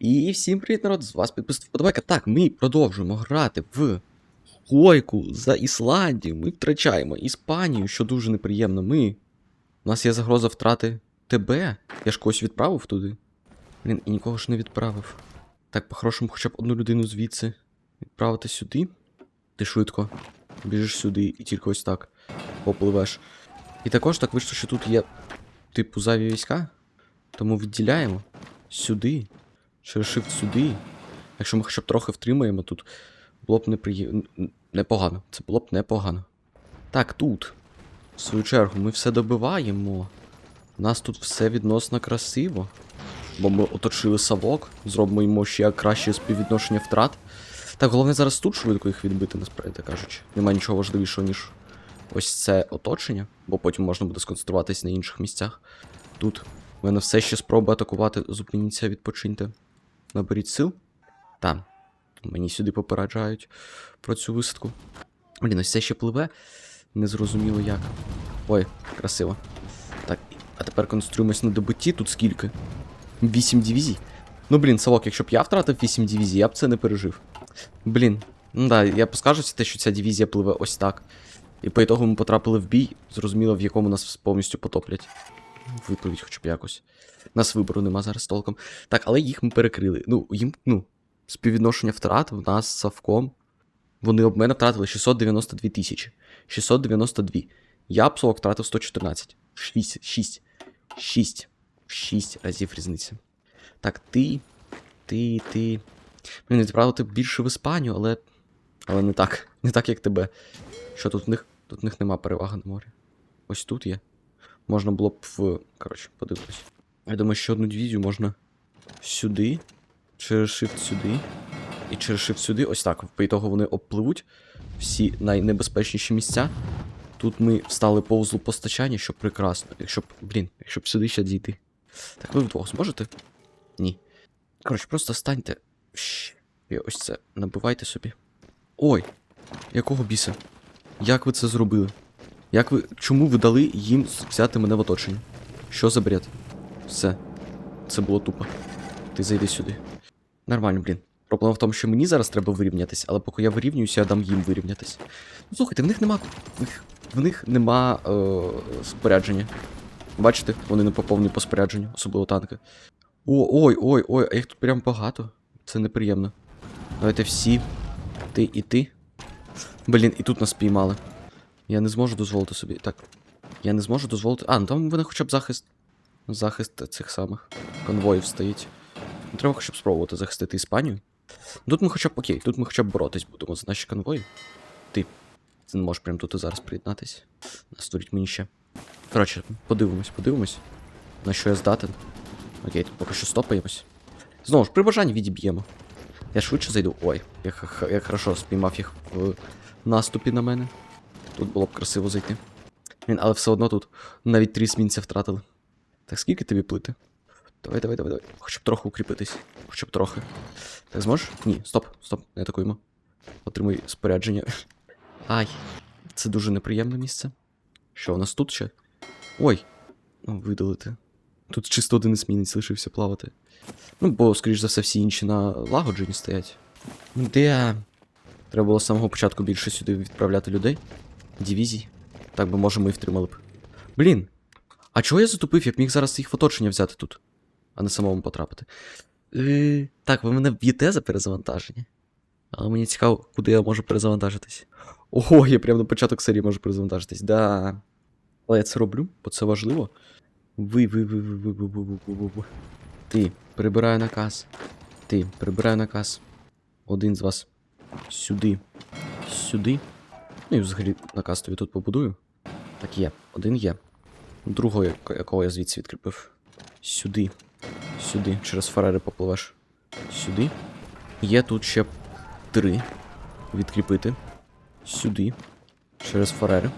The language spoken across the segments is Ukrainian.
І всім привіт, народ! З вас підписується вподобайка. Так, ми продовжуємо грати в Гойку за Ісландію. Ми втрачаємо Іспанію, що дуже неприємно. Ми. У нас є загроза втрати тебе. Я ж когось відправив туди. Блін, і нікого ж не відправив. Так, по-хорошому, хоча б одну людину звідси відправити сюди. Ти швидко біжиш сюди і тільки ось так попливеш. І також так вийшло, що тут є, типу, зайві війська. Тому відділяємо сюди. Через shift сюди. Якщо ми хоча б трохи втримаємо, тут було б неприємно. Непогано. Це було б непогано. Так, тут. В свою чергу, ми все добиваємо. У нас тут все відносно красиво. Бо ми оточили савок, зробимо йому ще краще співвідношення втрат. Так, головне зараз тут швидко їх відбити, насправді кажучи. Немає нічого важливішого, ніж ось це оточення, бо потім можна буде сконцентруватись на інших місцях. Тут у мене все ще спроба атакувати. Зупиніться, відпочиньте. Наберіть сил. Там. Мені сюди попереджають про цю висадку. Блін, ось це ще пливе. Незрозуміло як. Ой, красиво. Так, а тепер концентруємось на добитті. Тут скільки? Вісім дивізій. Ну, блін, Савок, якщо б я втратив 8 дивізій, я б це не пережив. Блін, ну да, я поскажуся те, що ця дивізія пливе ось так. І по ітогу ми потрапили в бій, зрозуміло, в якому нас повністю потоплять. Виповідь хоча б якось. Нас вибору нема зараз толком. Так, але їх ми перекрили. Ну, їм, ну, співвідношення втрат в нас з Савком. Вони об мене втратили 692 тисячі. 692. Я б Совок втратив 114. 6, 6. 6. 6 разів різниця. Так, ти. Ти, ти. Мені відправити більше в Іспанію, але. Але не так. Не так, як тебе. Що тут в них? Тут в них нема переваги на морі. Ось тут є. Можна було б в. Коротше, подивитись. Я думаю, що одну дивізію можна сюди, через shift сюди. І через shift сюди. Ось так. По ітогу вони обпливуть всі найнебезпечніші місця. Тут ми встали по узлу постачання, що прекрасно. Якщо б, блін, якщо б сюди ще дійти. Так ви вдвох зможете? Ні. Коротше, просто станьте. І ось це. Набивайте собі. Ой! Якого біса? Як ви це зробили? Як ви. Чому ви дали їм взяти мене в оточення? Що за бред? Все. Це було тупо. Ти зайди сюди. Нормально, блін. Проблема в тому, що мені зараз треба вирівнятись, але поки я вирівнююся, я дам їм вирівнятись. Ну, слухайте, в них нема. В них, в них нема е, спорядження. Бачите, вони не поповні по спорядженню, особливо танки. О, ой, ой, ой, а їх тут прям багато. Це неприємно. Давайте всі. Ти і ти. Блін, і тут нас спіймали. Я не зможу дозволити собі. Так. Я не зможу дозволити. А, ну там в хоча б захист. Захист цих самих конвоїв стоїть. Ну, Треба хоча б спробувати захистити Іспанію. Тут ми хоча б окей, тут ми хоча б боротись будемо за наші конвої. Ти. Ти не можеш прямо тут і зараз приєднатись. Настуріть мені ще. Коротше, подивимось, подивимось. На що я здатен. Окей, тут поки що стопаємось. Знову ж, при бажанні відіб'ємо. Я швидше зайду. Ой, як, як хорошо спіймав їх в наступі на мене. Тут було б красиво зайти. Блін, але все одно тут навіть три смінця втратили. Так скільки тобі плити? Давай, давай, давай, давай. Хоча б трохи укріпитись. Хоча б трохи. Так зможеш? Ні, стоп, стоп, не атакуємо. Отримуй спорядження. Ай, це дуже неприємне місце. Що, у нас тут ще? Ой, ну, видалити. Тут чисто один есмінець лишився плавати. Ну, бо, скоріш за все, всі інші на лагодженні стоять. Де? Треба було з самого початку більше сюди відправляти людей. Дивізій. Так би, може, ми і втримали б. Блін. А чого я затупив? Я б міг зараз їх в оточення взяти тут, а не самому потрапити. Е, так, ви мене б'єте за перезавантаження. Але мені цікаво, куди я можу перезавантажитись. Ого, я прямо на початок серії можу перезавантажитись. Да. Але я це роблю, бо це важливо. Ви, ви, ви, ви, ви, ви, ви, ви, ви, ви. Ти, прибираю наказ. Ти, прибираю наказ. Один з вас. Сюди. Сюди. Ну і взагалі наказ тобі тут побудую. Так є. Один є. Другого, якого я звідси відкріпив. Сюди. Сюди. Через фарери попливеш. Сюди. Є тут ще три. Відкріпити. Сюди. Через фарери.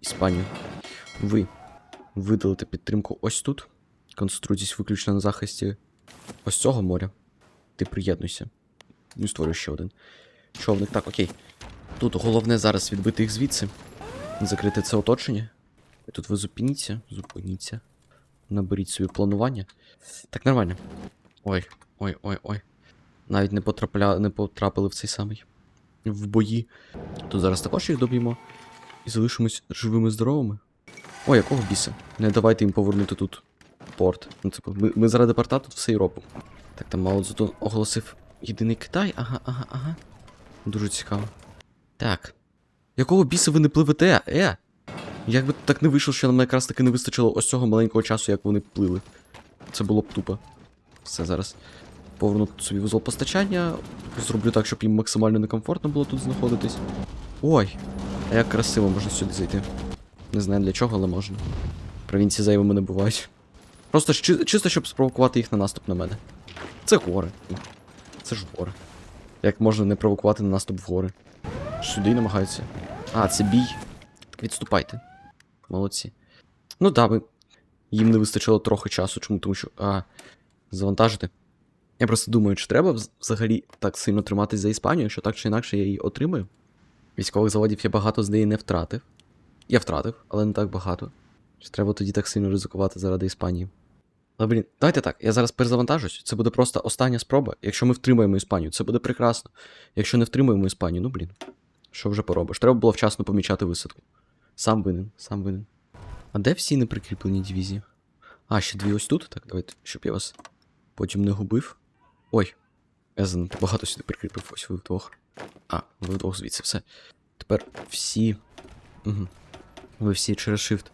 Іспанію. Ви видалите підтримку ось тут. Концентруйтесь виключно на захисті ось цього моря. Ти приєднуйся. Ну і створюй ще один. Човник, так, окей. Тут головне зараз відбити їх звідси. Закрити це оточення. Тут ви зупиніться, зупиніться. Наберіть собі планування. Так, нормально. Ой, ой, ой, ой. Навіть не, потрапля... не потрапили в цей самий. В бої. Тут зараз також їх доб'ємо. І залишимось живими здоровими. Ой, якого біса? Не давайте їм повернути тут порт. Ну, типу, ми, ми заради порта тут все і робимо. Так, там Мао Цзедун оголосив єдиний Китай. Ага, ага, ага. Дуже цікаво. Так. Якого біса ви не пливете? Е? Як би так не вийшло, що нам якраз таки не вистачило ось цього маленького часу, як вони плили. Це було б тупо. Все зараз. Поверну собі вузол постачання. Зроблю так, щоб їм максимально некомфортно було тут знаходитись. Ой, а як красиво можна сюди зайти. Не знаю для чого, але можна. Провінції зайвими не бувають. Просто чи- чисто, щоб спровокувати їх на наступ на мене. Це гори. Це ж гори. Як можна не провокувати на наступ в гори? Сюди намагаються. А, це бій. Так відступайте. Молодці. Ну да, ми... їм не вистачило трохи часу. Чому? Тому що. А, завантажити. Я просто думаю, чи треба взагалі так сильно триматись за Іспанію, що так чи інакше я її отримаю. Військових заводів я багато з неї не втратив. Я втратив, але не так багато. Чи треба тоді так сильно ризикувати заради Іспанії? Але блін, давайте так, я зараз перезавантажусь. Це буде просто остання спроба. Якщо ми втримаємо Іспанію, це буде прекрасно. Якщо не втримаємо Іспанію, ну блін. Що вже поробиш? Треба було вчасно помічати висадку. Сам винен, сам винен. А де всі неприкріплені дивізії? А, ще дві ось тут. Так, давайте, щоб я вас потім не губив. Ой, я занадто багато сюди прикріпив, ось ви вдвох. А, ви вдвох звідси, все. Тепер всі. Угу. Ви всі через shift.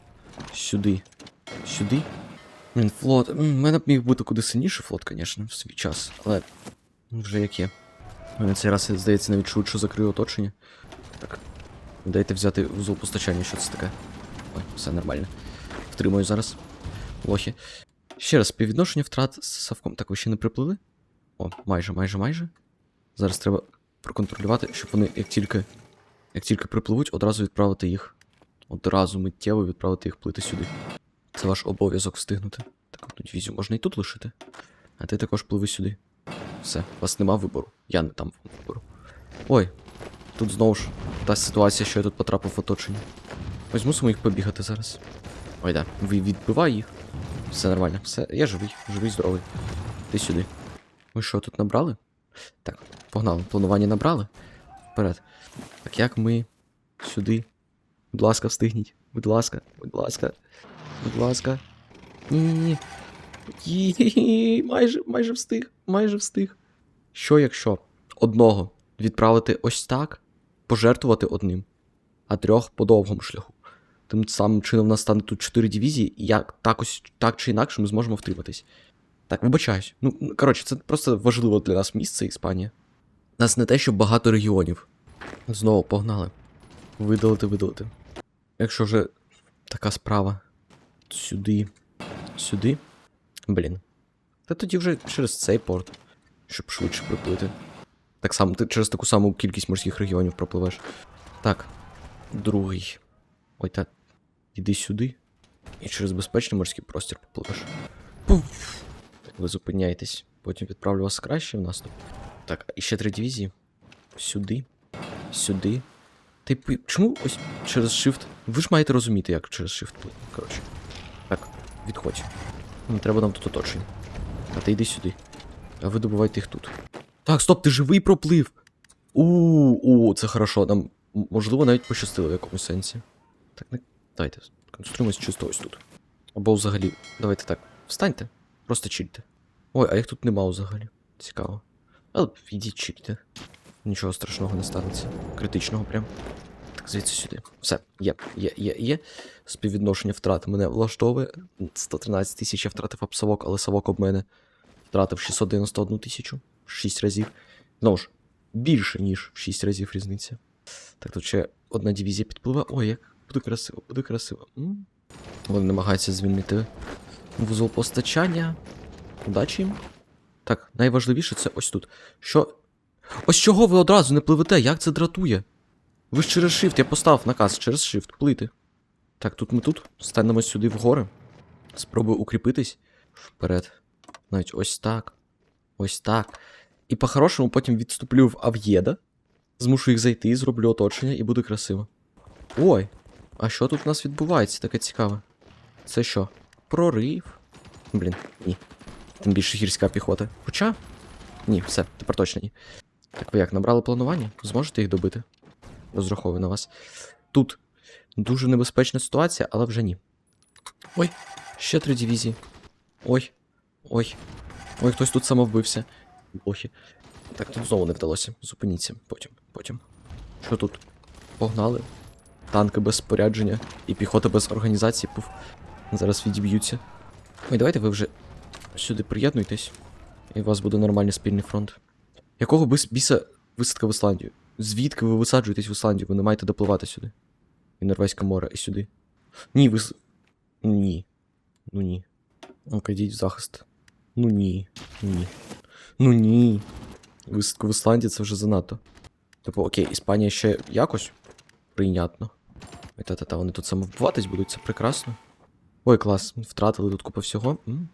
Сюди. Сюди. Блін, флот. У мене б міг бути куди сильніший флот, звісно, в свій час, але вже як є. Мене цей раз, здається, навіть швидше закрию оточення. Дайте взяти вузол постачання, що це таке. Ой, все нормально. Втримую зараз. Лохи. Ще раз, співвідношення втрат з Савком. Так, ви ще не приплили? О, майже, майже, майже. Зараз треба проконтролювати, щоб вони, як тільки, як тільки припливуть, одразу відправити їх. Одразу миттєво відправити їх плити сюди. Це ваш обов'язок встигнути. Так, одну дивізію можна і тут лишити. А ти також пливи сюди. Все, вас нема вибору. Я не вам вибору. Ой, тут знову ж та ситуація, що я тут потрапив в оточення. Ось мусимо їх побігати зараз. Ой, да, відбивай їх. Все нормально, все, я живий, живий, здоровий. Ти сюди. Ми що, тут набрали? Так, погнали. Планування набрали. Вперед. Так як ми сюди. Будь ласка, встигніть. Будь ласка, будь ласка. Будь ласка. Ні-ні-ні. Майже, майже встиг, майже встиг. Що якщо одного відправити ось так, пожертвувати одним, а трьох по довгому шляху. Тим самим чином в нас стане тут чотири дивізії, і як так ось так чи інакше ми зможемо втриматись. Так, вибачаюсь. Ну, коротше, це просто важливо для нас місце, Іспанія. Нас не те, що багато регіонів. Знову погнали. Видалити, видалити. Якщо вже така справа. Сюди. Сюди. Блін. Та тоді вже через цей порт, щоб швидше приплити. Так само, ти через таку саму кількість морських регіонів пропливеш. Так. Другий. Ой, та. Іди сюди. І через безпечний морський простір попливеш. Пуф. Ви зупиняєтесь. Потім відправлю вас краще в наступ. Так, і ще три дивізії. Сюди. Сюди. Типу, чому ось через shift? Ви ж маєте розуміти, як через shift плити. Коротше. Так, відходь. Не треба нам тут оточення. А ти йди сюди. А ви добувайте їх тут. Так, стоп, ти живий проплив. У, у, це хорошо. Нам можливо навіть пощастило в якомусь сенсі. Так, не. Давайте, концентруємось чисто ось тут. Або взагалі. Давайте так. Встаньте, просто чільте. Ой, а їх тут нема взагалі. Цікаво. Але ідіть чільте. Нічого страшного не станеться. Критичного прям. Так, звідси сюди. Все, є, є, є, є. Співвідношення втрат мене влаштовує. 113 тисяч я втратив об совок, але совок об мене втратив 691 тисячу. 6 разів. Знову ж, більше, ніж 6 разів різниця. Так, тут ще одна дивізія підпливе. Ой, як буде красиво, буде красиво. Вони намагаються звільнити вузол постачання. Удачі їм. Так, найважливіше це ось тут. Що. Ось чого ви одразу не пливете? Як це дратує? Ви ж через shift, я поставив наказ через shift плити. Так, тут ми тут. Станемо сюди вгори. Спробую укріпитись. Вперед. Навіть ось так. Ось так. І по-хорошому потім відступлю в Ав'єда. Змушу їх зайти, зроблю оточення і буде красиво. Ой, а що тут у нас відбувається? Таке цікаве. Це що? Прорив? Блін, ні. тим більше гірська піхота. Хоча. Ні, все, тепер точно ні. Так ви як, набрали планування? Зможете їх добити? Розраховую на вас. Тут дуже небезпечна ситуація, але вже ні. Ой, ще три дивізії. Ой. Ой. Ой, хтось тут самовбився. Охі. Так, тут знову не вдалося. Зупиніться. Потім, потім. Що тут? Погнали. Танки без спорядження і піхота без організації. Пуф. Зараз відіб'ються. Ой, давайте ви вже сюди приєднуйтесь. І у вас буде нормальний спільний фронт. Якого біса висадка в Ісландію? Звідки ви висаджуєтесь в Ісландію? Ви не маєте допливати сюди. І Норвезьке море, і сюди. Ні, ви. с- Ні. Ну ні. Ну-ка, йдіть в захист. Ну ні. Ні. Ну ні. Висадку в Ісландії це вже занадто. Типу, окей, Іспанія ще якось прийнятно. Та-та-та, вони тут самовбиватись будуть, це прекрасно. Ой, клас, втратили тут купу всього. М?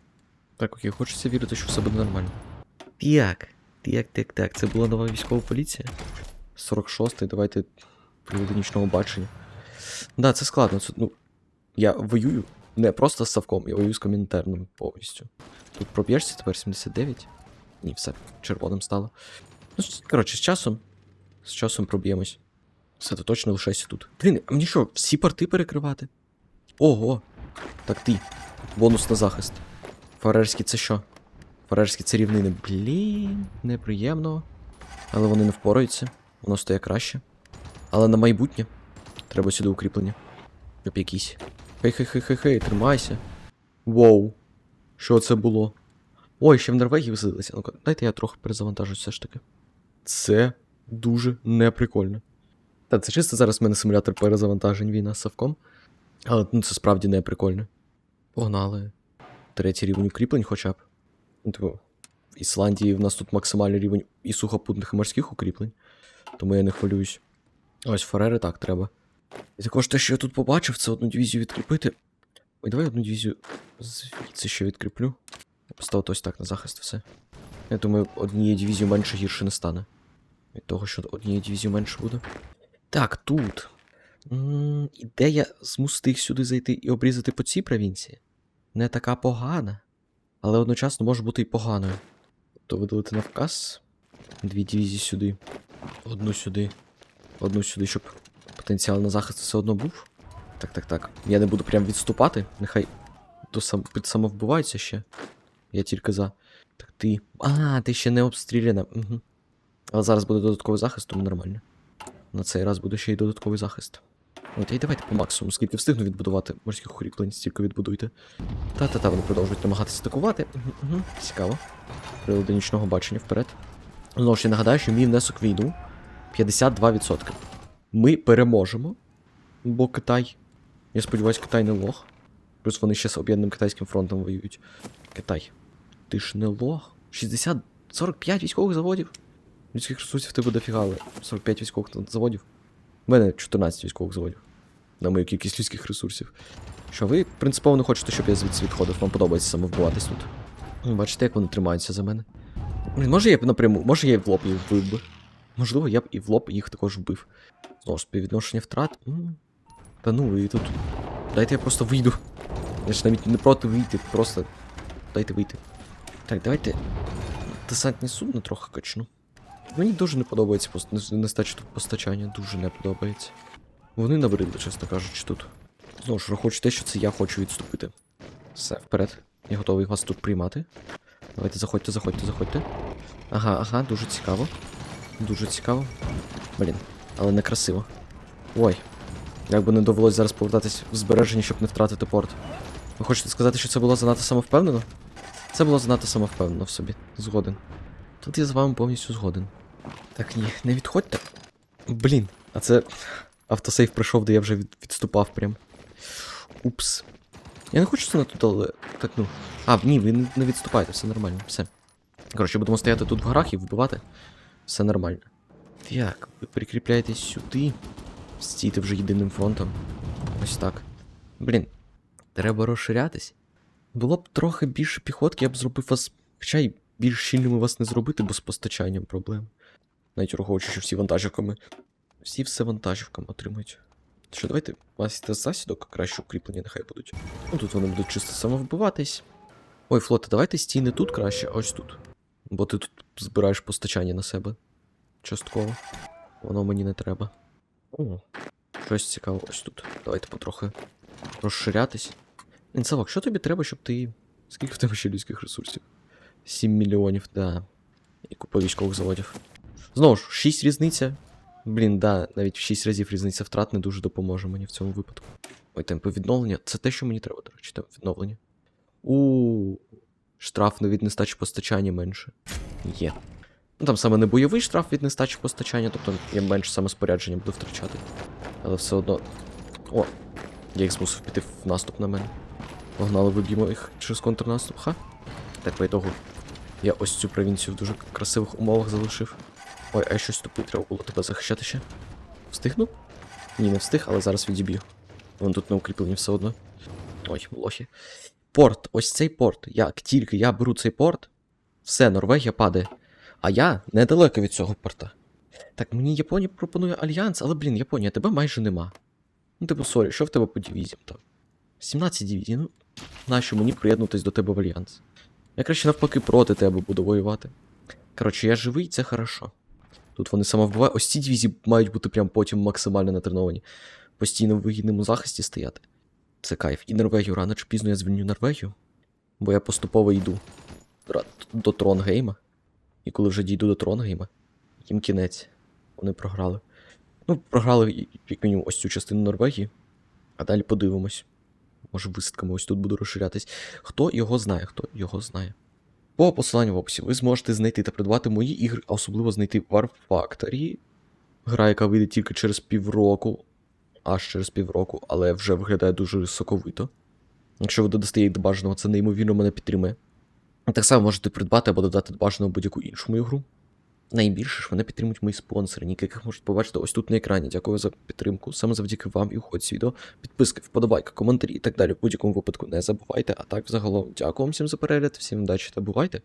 Так, окей, хочеться вірити, що все буде нормально. Так, так, так, так. Це була нова військова поліція. 46-й, давайте приводу нічного бачення. Да, це складно. Це, ну, я воюю не просто з Савком, я воюю з комінтерном повністю. Тут проб'єшся тепер 79. Ні, все, червоним стало. Ну, коротше, з часом. З часом проб'ємось. Все, то точно лишайся тут. Блін, а мені що, всі порти перекривати? Ого. Так ти. Бонус на захист. Фарерські це що? Фарерські це рівнини. Блін, неприємно. Але вони не впораються. Воно стає краще. Але на майбутнє. Треба сюди укріплення. Щоб якісь. Хей-хей-хей-хей-хей, тримайся. Воу. Що це було? Ой, ще в Норвегії висадилися. Ну-ка, дайте я трохи перезавантажусь все ж таки. Це дуже неприкольно. Та це чисто зараз в мене симулятор перезавантажень війна з Савком. Але ну, це справді не прикольно. Погнали. Третій рівень укріплень хоча б. Ну, типу, в Ісландії в нас тут максимальний рівень і сухопутних і морських укріплень. Тому я не хвилююсь. Ось Фарери так треба. І також те, що я тут побачив, це одну дивізію відкріпити. Ой, давай одну дивізію звідси ще відкріплю. Поставити ось так на захист все. Я думаю, однією дивізією менше гірше не стане. Від того, що однією дивізією менше буде. Так, тут. Ідея змусити їх сюди зайти і обрізати по цій провінції не така погана, але одночасно може бути і поганою. Тобто видалити навказ. Дві дивізії сюди, одну сюди, одну сюди, щоб потенціал на захист все одно був. Так, так, так. Я не буду прям відступати, нехай до сам... під самовбиваються ще. Я тільки за. Так ти. А, ти ще не обстріляна. Угу. Але зараз буде додатковий захист, тому нормально. На цей раз буде ще й додатковий захист. От, і давайте по максимуму, скільки встигну відбудувати морських укріплень, стільки відбудуйте. Та-та-та, вони продовжують намагатися атакувати. Угу, угу. Цікаво. Прилади нічного бачення вперед. Знову ж я нагадаю, що мій внесок війну 52%. Ми переможемо, бо Китай. Я сподіваюся, Китай не лох. Плюс вони ще з об'єднаним китайським фронтом воюють. Китай. Ти ж не лох. 60. 45 військових заводів. Людських ресурсів ти буде дофіга, 45 військових заводів. У мене 14 військових заводів. На мою кількість людських ресурсів. Що ви принципово не хочете, щоб я звідси відходив, вам подобається самовбиватись тут. Бачите, як вони тримаються за мене. Може я напряму, може я в лоб їх вбив би. Можливо, я б і в лоб їх також вбив. Знову ж співвідношення втрат. Та ну, ви тут. Дайте я просто вийду. Я ж навіть не проти вийти, просто дайте вийти. Так, давайте. Десантні судно трохи качну. Мені дуже не подобається нестача тут постачання, дуже не подобається. Вони набридли, чесно кажучи, тут. Знову ж враховуючи те, що це я хочу відступити. Все, вперед. Я готовий вас тут приймати. Давайте заходьте, заходьте, заходьте. Ага, ага, дуже цікаво. Дуже цікаво. Блін, але не красиво. Ой. Як би не довелось зараз повертатись в збереження, щоб не втратити порт. Ви хочете сказати, що це було занадто самовпевнено? Це було занадто самовпевнено в собі. Згоден. Тут я з вами повністю згоден. Так, ні, не відходьте. Блін, а це. Автосейв прийшов, де я вже від- відступав прям. Упс. Я не хочу це на тут, але. Так, ну. А, ні, ви не- відступайте, все нормально, все. Коротше, будемо стояти тут в горах і вбивати. Все нормально. Так, ви прикріпляєтесь сюди. Стійте вже єдиним фронтом. Ось так. Блін, треба розширятись. Було б трохи більше піхотки, я б зробив вас. Хоча й більш щільними вас не зробити, бо з постачанням проблем. Навіть враховуючи, що всі вантажівками. Всі все вантажівками отримують. Що, давайте є засідок, краще укріплення нехай будуть. Ну тут вони будуть чисто самовбиватись. Ой, флоте, давайте стій не тут краще, ось тут. Бо ти тут збираєш постачання на себе. Частково. Воно мені не треба. О, щось цікаве ось тут. Давайте потрохи розширятись. Інсавок, що тобі треба, щоб ти. Скільки в тебе ще людських ресурсів? 7 мільйонів, да. І купа військових заводів. Знову ж, 6 різниця. Блін, да, навіть в 6 разів різниця втрат не дуже допоможе мені в цьому випадку. Ой, темпи відновлення. Це те, що мені треба, до речі, темп відновлення. У штраф на від нестачі постачання менше. Є. Ну там саме не бойовий штраф від нестачі постачання, тобто я менше саме спорядження буду втрачати. Але все одно. О, я їх змусив піти в наступ на мене. Погнали, виб'ємо їх через контрнаступ. Ха. Так, по ітогу. Я ось цю провінцію в дуже красивих умовах залишив. Ой, а щось тупий, треба було тебе захищати ще. Встигну? Ні, не встиг, але зараз відіб'ю. Вон тут не укріплені все одно. Ой, лохи. Порт, ось цей порт. Як тільки я беру цей порт, все, Норвегія падає. А я недалеко від цього порта. Так, мені Японія пропонує альянс, але, блін, Японія, тебе майже нема. Ну, типу, сорі, що в тебе по дивізіям там? 17 дивізій, ну. Нащо мені приєднутись до тебе в альянс? Я краще навпаки проти тебе буду воювати. Коротше, я живий, це хорошо. Тут вони самовбивають. Ось ці дивізії мають бути прям потім максимально натреновані. Постійно в вигідному захисті стояти. Це кайф. І Норвегію рано чи пізно я звільню Норвегію. Бо я поступово йду до Тронгейма. І коли вже дійду до Тронгейма, їм кінець. Вони програли. Ну, програли як мінімум ось цю частину Норвегії. А далі подивимось. Може, висадками ось тут буду розширятись. Хто його знає, хто його знає. По посиланню в описі ви зможете знайти та придбати мої ігри, а особливо знайти War Factory. Гра, яка вийде тільки через півроку, аж через півроку, але вже виглядає дуже соковито. Якщо ви додасте її до бажаного, це неймовірно мене підтримує. Так само можете придбати або додати до бажаного будь-яку іншу мою гру. Найбільше ж мене підтримують мої спонсори, яких можете побачити ось тут на екрані. Дякую за підтримку. Саме завдяки вам і уходці відео. Підписки, вподобайка, коментарі і так далі. В будь-якому випадку не забувайте. А так, загалом, дякую вам всім за перегляд, всім удачі та бувайте!